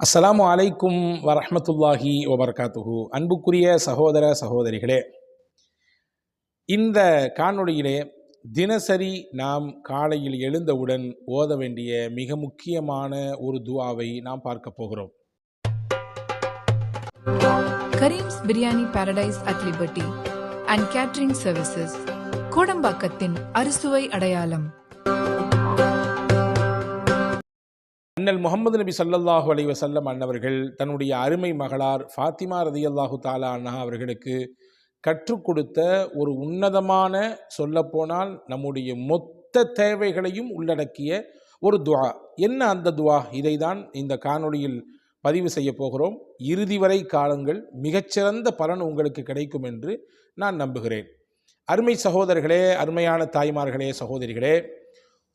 அஸ்ஸலாமு அலைக்கும் வரமத்துல்லாஹி வபர்காத்துஹு. அன்புக்குரிய சகோதர சகோதரிகளே இந்த காணொளியிலே தினசரி நாம் காலையில் எழுந்தவுடன் ஓத வேண்டிய மிக முக்கியமான ஒரு துவாவை நாம் பார்க்க போகிறோம். Kareem's biryani paradise at liberty and catering services கோடம்பாக்கத்தின் அறுசுவை அடையாளம். அண்ணல் முகமது நபி சல்லல்லாஹு அலைஹி வஸல்லம் அன்னவர்கள் தன்னுடைய அருமை மகளார் ஃபாத்திமா ரதியல்லாஹு தாலா அண்ணா அவர்களுக்கு கற்றுக் கொடுத்த ஒரு உன்னதமான சொல்லப்போனால் நம்முடைய மொத்த தேவைகளையும் உள்ளடக்கிய ஒரு துவா என்ன அந்த துவா இதை தான் இந்த காணொளியில் பதிவு செய்ய போகிறோம். இறுதி வரை காலங்கள் மிகச்சிறந்த பலன் உங்களுக்கு கிடைக்கும் என்று நான் நம்புகிறேன். அருமை சகோதரர்களே அருமையான தாய்மார்களே சகோதரிகளே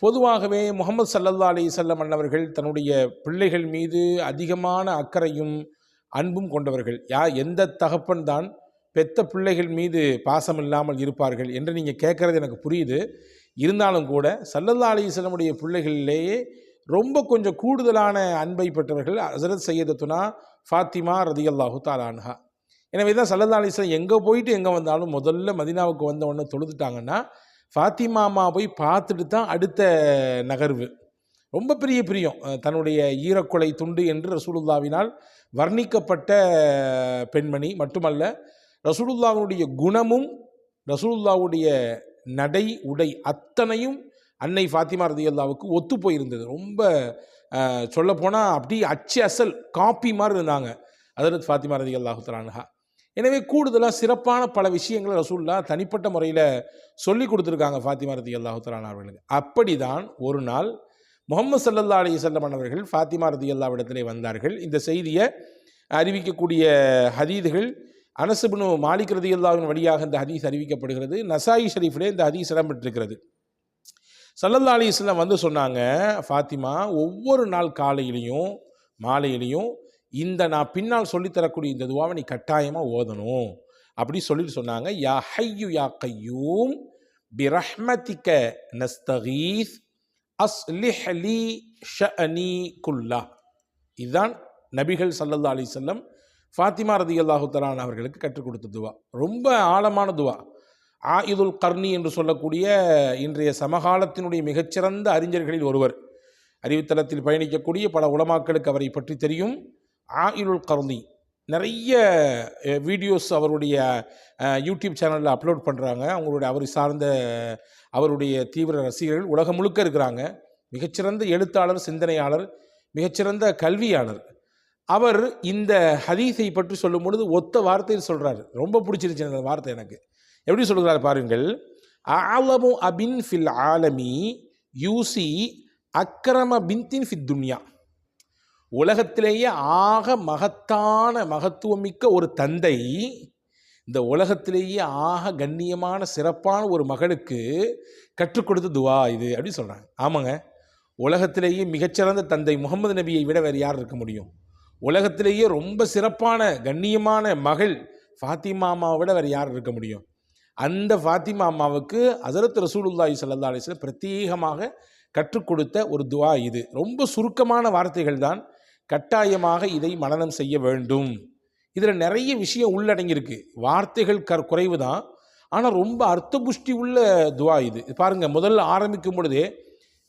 பொதுவாகவே முகமது சல்லல்லா அலி செல்லம் அண்ணவர்கள் தன்னுடைய பிள்ளைகள் மீது அதிகமான அக்கறையும் அன்பும் கொண்டவர்கள். யா எந்த தகப்பன் தான் பெத்த பிள்ளைகள் மீது பாசம் இல்லாமல் இருப்பார்கள் என்று நீங்கள் கேட்குறது எனக்கு புரியுது. இருந்தாலும் கூட சல்லல்லா அலி செல்லமுடைய பிள்ளைகளிலேயே ரொம்ப கொஞ்சம் கூடுதலான அன்பை பெற்றவர்கள் ஹசரத் சையதத்துனா ஃபாத்திமா ரதியல்லாஹு தாலான்ஹா எனவே தான் சல்லல்லா அலிஸ்லாம் எங்கே போயிட்டு எங்கே வந்தாலும் முதல்ல மதினாவுக்கு வந்த உடனே தொழுதுட்டாங்கன்னா ஃபாத்திமாமா போய் பார்த்துட்டு தான் அடுத்த நகர்வு. ரொம்ப பெரிய பிரியம். தன்னுடைய ஈரக்குலை துண்டு என்று ரசூலுல்லாவினால் வர்ணிக்கப்பட்ட பெண்மணி மட்டுமல்ல ரசூலுல்லாவினுடைய குணமும் ரசூலுல்லாவுடைய நடை உடை அத்தனையும் அன்னை ஃபாத்திமா ரதியல்லாவுக்கு ஒத்து போயிருந்தது. ரொம்ப சொல்லப்போனால் அப்படியே அச்சு அசல் காப்பி மாதிரி இருந்தாங்க. அதில் ஃபாத்திமா ரதி அல்லாஹு தலான்ஹா எனவே கூடுதலாக சிறப்பான பல விஷயங்களை ரசூல்லா தனிப்பட்ட முறையில் சொல்லி கொடுத்துருக்காங்க ஃபாத்திமா ரதி அல்லாஹுத்தலான் அவர்களுக்கு. அப்படி தான் ஒரு நாள் முகமது சல்லல்லா அலி செல்லம் அவர்கள் ஃபாத்திமா ரதி அல்லாவிடத்திலே வந்தார்கள். இந்த செய்தியை அறிவிக்கக்கூடிய ஹதீதுகள் அனசுபினு மாலிக் ரதி அல்லாவின் வழியாக இந்த ஹதீஸ் அறிவிக்கப்படுகிறது. நசாயி ஷரீஃபிலே இந்த ஹதீஸ் இடம்பெற்றிருக்கிறது. சல்லல்லா அலி இஸ்லாம் வந்து சொன்னாங்க ஃபாத்திமா ஒவ்வொரு நாள் காலையிலையும் மாலையிலையும் இந்த நான் பின்னால் சொல்லித்தரக்கூடிய இந்த துவாவை நீ கட்டாயமாக ஓதணும். அப்படி சொல்லிட்டு சொன்னாங்க. யா ஹையு யா கையூம் பிரஹ்மதிக்க நஸ்தகீஸ் அஸ்லிஹ் லி ஷஅனி குல்லா. இதுதான் நபிகள் சல்லல்லா அலி செல்லம் ஃபாத்திமா ரதி அல்லாஹு தலான் அவர்களுக்கு கற்றுக் கொடுத்த துவா. ரொம்ப ஆழமான துவா. ஆயுதுல் கர்ணி என்று சொல்லக்கூடிய இன்றைய சமகாலத்தினுடைய மிகச்சிறந்த அறிஞர்களில் ஒருவர். அறிவுத்தளத்தில் பயணிக்கக்கூடிய பல உலமாக்களுக்கு அவரை பற்றி தெரியும். ஆயுலுல் கருந்தி நிறைய வீடியோஸ் அவருடைய யூடியூப் சேனலில் அப்லோட் பண்ணுறாங்க அவங்களுடைய அவரை சார்ந்த அவருடைய தீவிர ரசிகர்கள் உலகம் முழுக்க இருக்கிறாங்க. மிகச்சிறந்த எழுத்தாளர் சிந்தனையாளர் மிகச்சிறந்த கல்வியாளர். அவர் இந்த ஹதீஸை பற்றி சொல்லும் பொழுது ஒத்த வார்த்தையில் சொல்கிறார் ரொம்ப பிடிச்சிருச்சு அந்த வார்த்தை எனக்கு. எப்படி சொல்கிறார் பாருங்கள். ஆலமு அபின் ஃபில் ஆலமி யூசி அக்ரம பின்தின் ஃபித் துன்யா. உலகத்திலேயே ஆக மகத்தான மகத்துவமிக்க ஒரு தந்தை இந்த உலகத்திலேயே ஆக கண்ணியமான சிறப்பான ஒரு மகளுக்கு கற்றுக் கொடுத்த துவா இது அப்படின்னு சொல்கிறாங்க ஆமாங்க. உலகத்திலேயே மிகச்சிறந்த தந்தை முகமது நபியை விட வேறு யார் இருக்க முடியும்? உலகத்திலேயே ரொம்ப சிறப்பான கண்ணியமான மகள் ஃபாத்திமா அம்மாவை விட வேறு யார் இருக்க முடியும்? அந்த ஃபாத்திமா அம்மாவுக்கு ஹசரத் ரசூலுல்லாஹி சல்லா அலிஸ்ல பிரத்யேகமாக கற்றுக் கொடுத்த ஒரு துவா இது. ரொம்ப சுருக்கமான வார்த்தைகள் தான். கட்டாயமாக இதை மனனம் செய்ய வேண்டும். இதில் நிறைய விஷயம் உள்ளடங்கியிருக்கு. வார்த்தைகள் கர் குறைவு தான். ஆனால் ரொம்ப அர்த்தபுஷ்டி உள்ள துவா இது. பாருங்க முதல்ல ஆரம்பிக்கும் பொழுதே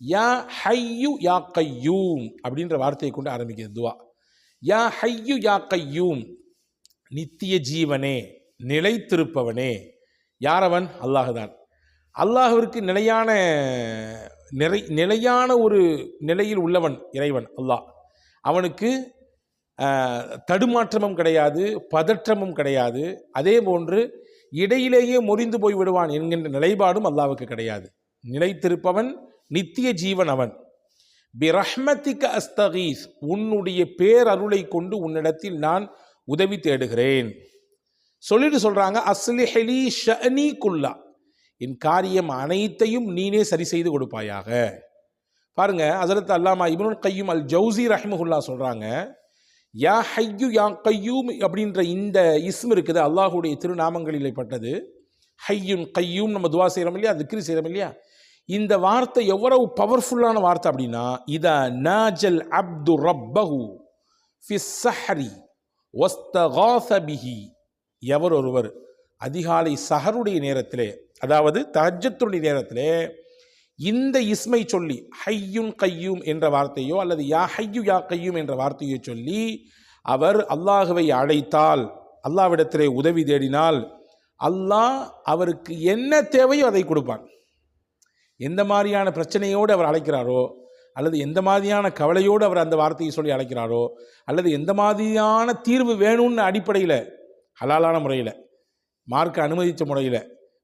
யா ஹையு யா கையூம் அப்படின்ற வார்த்தையை கொண்டு ஆரம்பிக்கிறது துவா. யா ஹையு யா கையூம் நித்திய ஜீவனே நிலைத்திருப்பவனே. யாரவன்? அல்லாஹுதான் அல்லாஹுவிற்கு நிலையான நிறை நிலையான ஒரு நிலையில் உள்ளவன் இறைவன் அல்லாஹ். அவனுக்கு தடுமாற்றமும் கிடையாது பதற்றமும் கிடையாது. அதே போன்று இடையிலேயே முறிந்து போய் விடுவான் என்கின்ற நிலைப்பாடும் அல்லாவுக்கு கிடையாது. நிலைத்திருப்பவன் நித்திய ஜீவன் அவன். பிரஹ்மத்திக்க அஸ்தகீஸ் உன்னுடைய பேரருளை கொண்டு உன்னிடத்தில் நான் உதவி தேடுகிறேன். சொல்லிட்டு சொல்றாங்க அஸ்லிஹலி ஷனி குல்லா. என் காரியம் அனைத்தையும் நீனே சரி செய்து கொடுப்பாயாக. பாருங்க ஹசரத் அல்லாமா இப்னுல் கையும் அல் ஜவுசி ரஹ்மஹுல்லா சொல்றாங்க யா ஹையு யா கையூம் அப்படின்ற இந்த இஸ்ம் இருக்குது அல்லாஹுடைய திருநாமங்களில் பட்டது. ஹையுன் கையும் நம்ம துவா செய்கிறோம் இல்லையா? திக்ரி செய்கிறோம் இல்லையா? இந்த வார்த்தை எவ்வளவு பவர்ஃபுல்லான வார்த்தை அப்படின்னா இத நாஜல் அப்து ரப்பஹு ஃபிஸ்ஸஹரி ஒஸ்தகாசபிஹி எவர் ஒருவர் அதிகாலை சஹருடைய நேரத்திலே அதாவது தஹஜத்துடைய நேரத்திலே இந்த இஸ்மை சொல்லி ஹையுன் கையும் என்ற வார்த்தையோ அல்லது யா ஹையு யா கையும் என்ற வார்த்தையோ சொல்லி அவர் அல்லாஹுவை அழைத்தால் அல்லாவிடத்திலே உதவி தேடினால் அல்லாஹ் அவருக்கு என்ன தேவையோ அதை கொடுப்பான். எந்த மாதிரியான பிரச்சனையோடு அவர் அழைக்கிறாரோ அல்லது எந்த மாதிரியான கவலையோடு அவர் அந்த வார்த்தையை சொல்லி அழைக்கிறாரோ அல்லது எந்த மாதிரியான தீர்வு வேணும்னு அடிப்படையில் ஹலாலான முறையில் மார்க்க அனுமதித்த முறையில்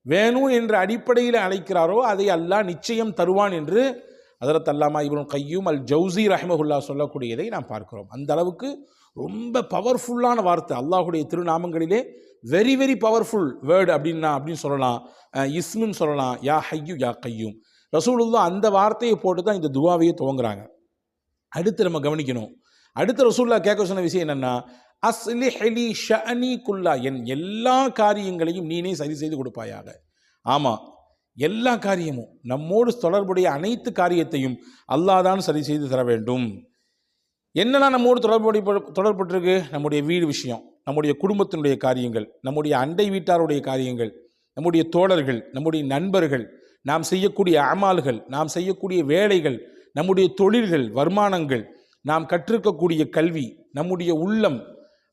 வேணும் என்ற அடிப்படையில் அழைக்கிறாரோ அதை அல்லாஹ் நிச்சயம் தருவான் என்று அதரத் அல்லாமா இவரும் கையும் அல் ஜவுசி ரஹ்மஹுல்லா சொல்லக்கூடியதை நாம் பார்க்கிறோம். அந்த அளவுக்கு ரொம்ப பவர்ஃபுல்லான வார்த்தை. அல்லாஹுடைய திருநாமங்களிலே வெரி வெரி பவர்ஃபுல் வேர்டு அப்படின்னா அப்படின்னு சொல்லலாம். இஸ்மின்னு இஸ்முன்னு சொல்லலாம். யா ஹையு யா கையும். ரசூலுல்லா அந்த வார்த்தையை போட்டு தான் இந்த துவாவையே துவங்குறாங்க. அடுத்து நம்ம கவனிக்கணும். அடுத்து ரசூல்லா கேட்க சொன்ன விஷயம் என்னென்னா அஸ்லி ஹெலி குல்லா. என் எல்லா காரியங்களையும் நீனே சரி செய்து கொடுப்பாயாக. ஆமாம் எல்லா காரியமும் நம்மோடு தொடர்புடைய அனைத்து காரியத்தையும் அல்லாஹ் தான் சரி செய்து தர வேண்டும். என்னெல்லாம் நம்மோடு தொடர்புடைய தொடர்புட்டிருக்கு நம்முடைய வீடு விஷயம் நம்முடைய குடும்பத்தினுடைய காரியங்கள் நம்முடைய அண்டை வீட்டாருடைய காரியங்கள் நம்முடைய தோழர்கள் நம்முடைய நண்பர்கள் நாம் செய்யக்கூடிய அமால்கள் நாம் செய்யக்கூடிய வேலைகள் நம்முடைய தொழில்கள் வருமானங்கள் நாம் கற்றிருக்கக்கூடிய கல்வி நம்முடைய உள்ளம்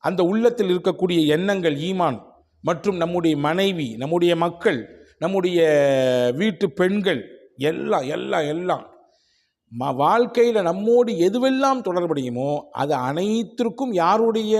அந்த உள்ளத்தில் இருக்கக்கூடிய எண்ணங்கள் ஈமான் மற்றும் நம்முடைய மனைவி நம்முடைய மக்கள் நம்முடைய வீட்டு பெண்கள் எல்லாம் எல்லாம் எல்லாம் ம வாழ்க்கையில் நம்மோடு எதுவெல்லாம் தொடர்புடையுமோ அது அனைத்திற்கும் யாருடைய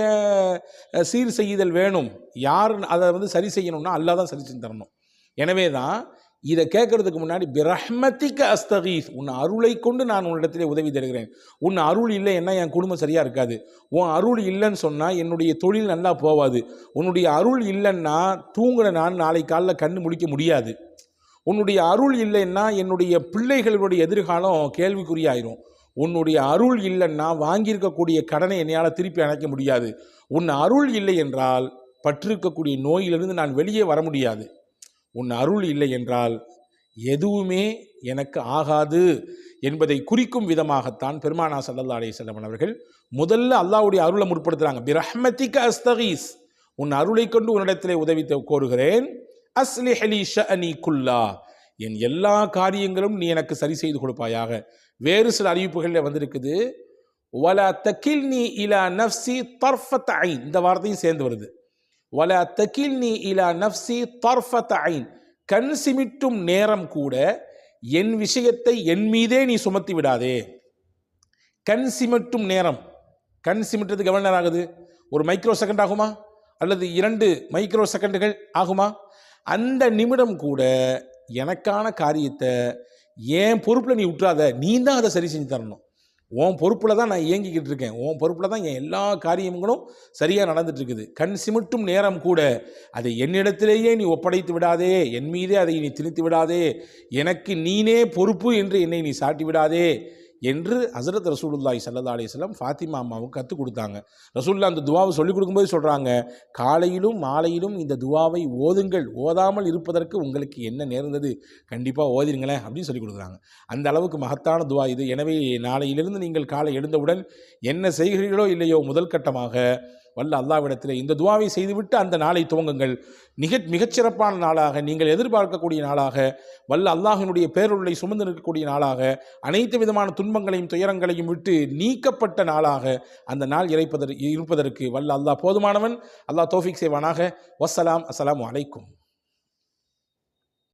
சீர் செய்தல் வேணும்? யார் அதை வந்து சரி செய்யணும்னா அல்லாஹ் தான் சரி செஞ்சு தரணும். எனவே தான் இதை கேட்கறதுக்கு முன்னாடி பிரஹ்மத்திக்க அஸ்தகீஸ் உன் அருளை கொண்டு நான் உன்னிடத்திலே உதவி தருகிறேன். உன் அருள் இல்லைன்னா என் குடும்பம் சரியாக இருக்காது. உன் அருள் இல்லைன்னு சொன்னால் என்னுடைய தொழில் நல்லா போவாது. உன்னுடைய அருள் இல்லைன்னா தூங்குற நான் நாளை காலைல கண்ணு முடிக்க முடியாது. உன்னுடைய அருள் இல்லைன்னா என்னுடைய பிள்ளைகளுடைய எதிர்காலம் கேள்விக்குறியாயிரும். உன்னுடைய அருள் இல்லைன்னா வாங்கியிருக்கக்கூடிய கடனை என்னையால் திருப்பி அணைக்க முடியாது. உன் அருள் இல்லை என்றால் பற்றிருக்கக்கூடிய நோயிலிருந்து நான் வெளியே வர முடியாது. உன் அருள் இல்லை என்றால் எதுவுமே எனக்கு ஆகாது என்பதை குறிக்கும் விதமாகத்தான் பெருமானா சல்லல்லா அலைஹி அவர்கள் முதல்ல அல்லாவுடைய அருளை முற்படுத்துகிறாங்க பிரஹ்மதிக்க அஸ்தகீஸ். உன் அருளை கொண்டு உன்னிடத்திலே உதவி கோருகிறேன். கோருகிறேன் அஸ்லிஹலி ஷஅனி குல்லா. என் எல்லா காரியங்களும் நீ எனக்கு சரி செய்து கொடுப்பாயாக. வேறு சில அறிவிப்புகளில் வந்திருக்குது. வல தக்கில் நீ இலா நஃப்சி தர்ஃபத் ஐன் இந்த வார்த்தையும் சேர்ந்து வருது. வல தக்கில் நீ இலா நஃப்சி தர்ஃபத் ஐன். கண் சிமிட்டும் நேரம் கூட என் விஷயத்தை என் மீதே நீ சுமத்தி விடாதே. கண் சிமிட்டும் நேரம். கண் சிமிட்டுறதுக்கு எவ்வளோ நேரம் ஆகுது. ஒரு மைக்ரோ செகண்ட் ஆகுமா? அல்லது இரண்டு மைக்ரோ செகண்டுகள் ஆகுமா? அந்த நிமிடம் கூட எனக்கான காரியத்தை என் பொறுப்பில் நீ விட்டுறாத நீ தான் அதை சரி செஞ்சு தரணும். உன் பொறுப்பில் தான் நான் இயங்கிக்கிட்டு இருக்கேன். உன் பொறுப்பில் தான் என் எல்லா காரியங்களும் சரியாக நடந்துட்டுருக்குது. கண் சிமிட்டும் நேரம் கூட அதை என்னிடத்திலேயே நீ ஒப்படைத்து விடாதே. என் மீதே அதை நீ திணித்து விடாதே. எனக்கு நீனே பொறுப்பு என்று என்னை நீ சாட்டி விடாதே. என்று ஹசரத் ரசூலுல்லாய் சல்லா அலைஹி ஃபாத்திமா அம்மாவுக்கு கற்றுக் கொடுத்தாங்க. ரசூல்லா அந்த துவாவை சொல்லிக் கொடுக்கும்போது சொல்கிறாங்க காலையிலும் மாலையிலும் இந்த துவாவை ஓதுங்கள். ஓதாமல் இருப்பதற்கு உங்களுக்கு என்ன நேர்ந்தது கண்டிப்பாக ஓதிருங்களேன் அப்படின்னு சொல்லி கொடுக்குறாங்க. அந்த அளவுக்கு மகத்தான துவா இது. எனவே நாளையிலிருந்து நீங்கள் காலை எழுந்தவுடன் என்ன செய்கிறீர்களோ இல்லையோ முதல் கட்டமாக வல்ல அல்லாவிடத்தில் இந்த துவாவை செய்துவிட்டு அந்த நாளை துவங்குங்கள். மிக மிகச்சிறப்பான நாளாக நீங்கள் எதிர்பார்க்கக்கூடிய நாளாக வல்ல அல்லாஹினுடைய பேருளை சுமந்து நிற்கக்கூடிய நாளாக அனைத்து விதமான துன்பங்களையும் துயரங்களையும் விட்டு நீக்கப்பட்ட நாளாக அந்த நாள் இறைப்பதற்கு இருப்பதற்கு வல்ல அல்லாஹ் போதுமானவன். அல்லாஹ் தோஃபிக் செய்வானாக. வசலாம் அஸ்லாம் அலைக்கும்.